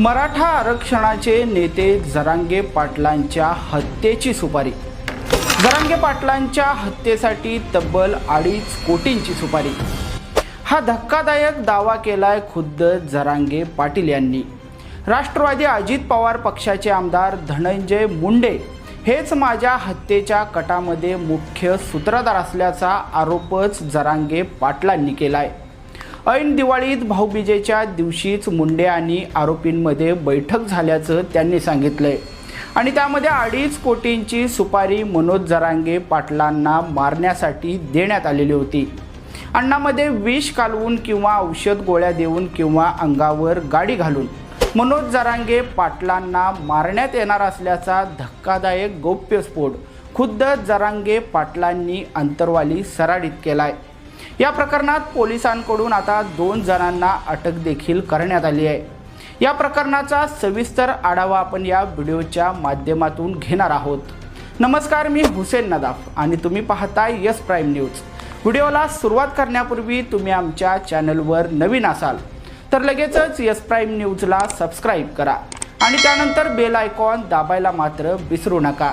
मराठा आरक्षणाचे नेते जरांगे पाटलांच्या हत्येची सुपारी. जरांगे पाटलांच्या हत्येसाठी तब्बल अडीच कोटींची सुपारी. हा धक्कादायक दावा केलाय खुद्द जरांगे पाटील यांनी. राष्ट्रवादी अजित पवार पक्षाचे आमदार धनंजय मुंडे हेच माझ्या हत्येच्या कटामध्ये मुख्य सूत्रधार असल्याचा आरोपच जरांगे पाटलांनी केलाय. ऐन दिवाळीत भाऊबीजेच्या दिवशीच मुंडे आणि आरोपींमध्ये बैठक झाल्याचं त्यांनी सांगितलंय. आणि त्यामध्ये अडीच कोटींची सुपारी मनोज जरांगे पाटलांना मारण्यासाठी देण्यात आलेली होती. अन्नामध्ये विष कालवून किंवा औषध गोळ्या देऊन किंवा अंगावर गाडी घालून मनोज जरांगे पाटलांना मारण्यात येणार असल्याचा धक्कादायक गौप्यस्फोट खुद्द जरांगे पाटलांनी अंतरवाली सराडीत केलाय. या प्रकरणात पोलिसांकडून आता दोन जणांना अटक देखील करण्यात आली आहे. या प्रकरणाचा सविस्तर आढावा आपण या व्हिडिओच्या माध्यमातून घेणार आहोत. नमस्कार मी हुसेन नदाफ आणि तुम्ही पाहताय यस प्राईम न्यूज. व्हिडिओला सुरुवात करण्यापूर्वी तुम्ही आमच्या चॅनलवर नवीन असाल तर लगेचच यस प्राईम न्यूजला सबस्क्राईब करा आणि त्यानंतर बेल आयकॉन दाबायला मात्र विसरू नका.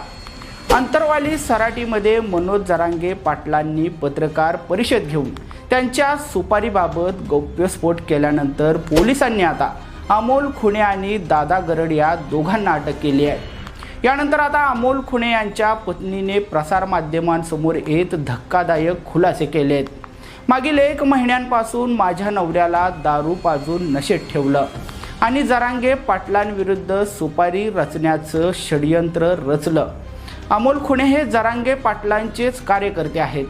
अंतरवाली सराटीमध्ये मनोज जरांगे पाटलांनी पत्रकार परिषद घेऊन त्यांच्या सुपारीबाबत गौप्यस्फोट केल्यानंतर पोलिसांनी आता अमोल खुणे आणि दादा गरड या दोघांना अटक केली आहे. यानंतर आता अमोल खुणे यांच्या पत्नीने प्रसारमाध्यमांसमोर येत धक्कादायक खुलासे केले आहेत. मागील एक महिन्यांपासून माझ्या नवऱ्याला दारू पाजून नशेत ठेवलं आणि जरांगे पाटलांविरुद्ध सुपारी रचण्याचं षडयंत्र रचलं. अमोल खुणे हे जरांगे पाटलांचेच कार्यकर्ते आहेत.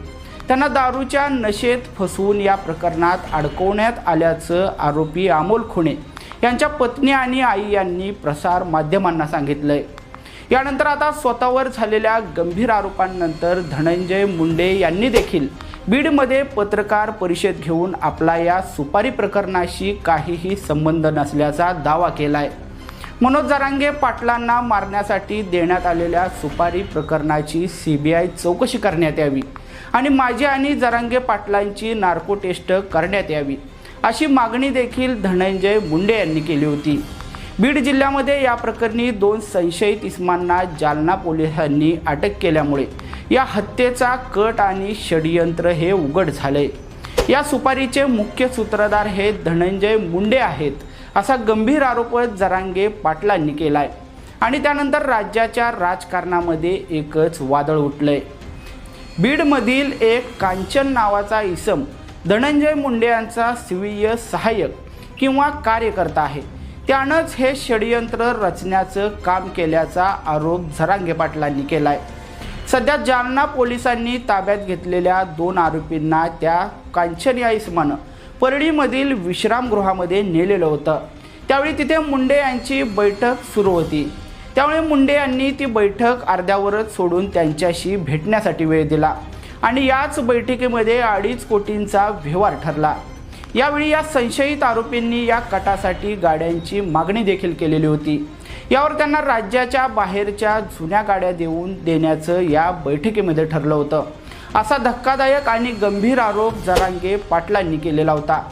त्यांना दारूच्या नशेत फसवून या प्रकरणात अडकवण्यात आल्याचं आरोपी अमोल खुणे यांच्या पत्नी आणि आई यांनी प्रसार माध्यमांना सांगितलंय. यानंतर आता स्वतःवर झालेल्या गंभीर आरोपांनंतर धनंजय मुंडे यांनी देखील बीडमध्ये पत्रकार परिषद घेऊन आपला या सुपारी प्रकरणाशी काहीही संबंध नसल्याचा दावा केलाय. मनोज जरांगे पाटलांना मारण्यासाठी देण्यात आलेल्या सुपारी प्रकरणाची सी बी आय चौकशी करण्यात यावी आणि माझी आणि जरांगे पाटलांची नार्को टेस्ट करण्यात यावी अशी मागणी देखील धनंजय मुंडे यांनी केली होती. बीड जिल्ह्यामध्ये या प्रकरणी दोन संशयित इस्मांना जालना पोलिसांनी अटक केल्यामुळे या हत्येचा कट आणि षडयंत्र हे उघड झाले या सुपारीचे मुख्य सूत्रधार हे धनंजय मुंडे आहेत. असा गंभीर आरोपच जरांगे पाटलांनी केला आहे आणि त्यानंतर राज्याच्या राजकारणामध्ये एकच वादळ उठलंय. बीडमधील एक कांचन नावाचा इसम धनंजय मुंडे यांचा स्वीय सहाय्यक किंवा कार्यकर्ता आहे. त्यानंच हे षडयंत्र रचण्याचं काम केल्याचा आरोप झरांगे पाटलांनी केला आहे सध्या जालना पोलिसांनी ताब्यात घेतलेल्या दोन आरोपींना त्या कांचन या इसमानं परळीमधील विश्रामगृहामध्ये नेलेलं होतं. त्यावेळी तिथे मुंडे यांची बैठक सुरू होती. त्यामुळे मुंडे यांनी ती बैठक अर्ध्यावरच सोडून त्यांच्याशी भेटण्यासाठी वेळ दिला आणि याच बैठकीमध्ये अडीच कोटींचा व्यवहार ठरला. यावेळी या संशयित आरोपींनी या कटासाठी गाड्यांची मागणी देखील केलेली होती. यावर त्यांना राज्याच्या बाहेरच्या जुन्या गाड्या देऊन देण्याचं या बैठकीमध्ये ठरलं होतं. असा धक्कादायक आणि गंभीर आरोप जरांगे पाटलांनी केलेला होता.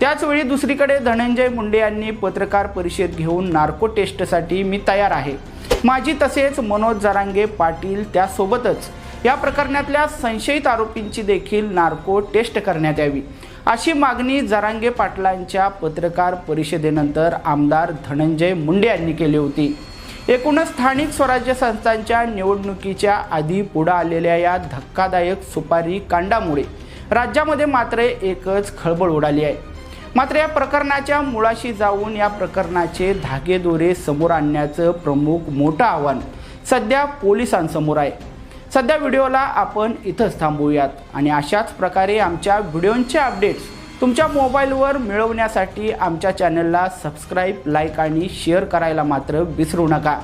त्याचवेळी दुसरीकडे धनंजय मुंडे यांनी पत्रकार परिषद घेऊन नार्को टेस्टसाठी मी तयार आहे. माझी तसेच मनोज जरांगे पाटील त्यासोबतच या प्रकरणातल्या संशयित आरोपींची देखील नार्को टेस्ट करण्यात यावी अशी मागणी जरांगे पाटलांच्या पत्रकार परिषदेनंतर आमदार धनंजय मुंडे यांनी केली होती. एकूणच स्थानिक स्वराज्य संस्थांच्या निवडणुकीच्या आधी पुढं आलेल्या या धक्कादायक सुपारी कांडामुळे राज्यामध्ये मात्र एकच खळबळ उडाली आहे. मात्र या प्रकरणाच्या मुळाशी जाऊन या प्रकरणाचे धागेदोरे समोर आणण्याचं प्रमुख मोठं आव्हान सध्या पोलिसांसमोर आहे. सध्या व्हिडिओला आपण इथंच थांबूयात आणि अशाच प्रकारे आमच्या व्हिडिओंचे अपडेट्स तुमच्या मोबाईलवर मिळवण्यासाठी आमच्या चॅनलला सबस्क्राईब लाईक आणि शेअर करायला मात्र विसरू नका.